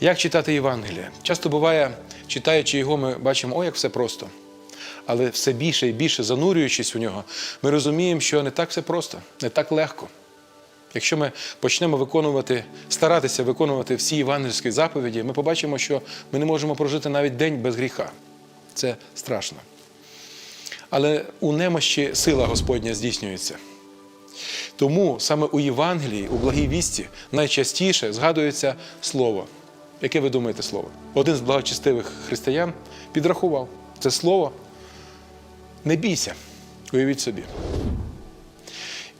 Як читати Євангеліє? Часто буває, читаючи його, ми бачимо, о, як все просто. Але все більше і більше занурюючись у нього, ми розуміємо, що не так все просто, не так легко. Якщо ми почнемо виконувати, старатися виконувати всі євангельські заповіді, ми побачимо, що ми не можемо прожити навіть день без гріха. Це страшно. Але у немощі сила Господня здійснюється. Тому саме у Євангелії, у благій вісті, найчастіше згадується слово. Яке ви думаєте слово? Один з благочестивих християн підрахував це слово. Не бійся, уявіть собі.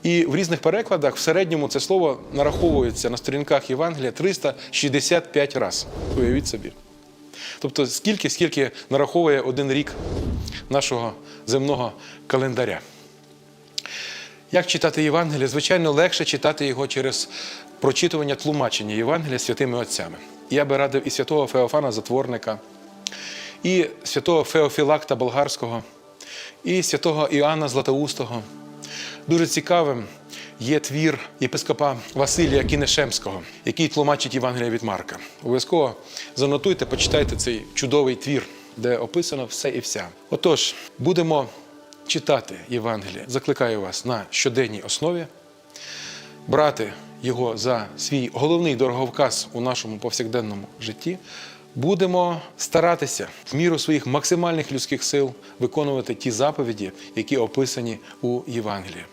І в різних перекладах в середньому це слово нараховується на сторінках Євангелія 365 разів. Уявіть собі. Тобто скільки, скільки нараховує один рік нашого земного календаря. Як читати Євангеліє? Звичайно, легше читати його через прочитування тлумачення Євангелія святими отцями. Я би радив і святого Феофана Затворника, і святого Феофілакта Болгарського, і святого Іоанна Златоустого. Дуже цікавим є твір єпископа Василія Кінешемського, який тлумачить Євангелія від Марка. Обов'язково занотуйте, почитайте цей чудовий твір, де описано все і вся. Отож, будемо читати Євангеліє. Закликаю вас на щоденній основі, брати його за свій головний дороговказ у нашому повсякденному житті. Будемо старатися в міру своїх максимальних людських сил виконувати ті заповіді, які описані у Євангелії.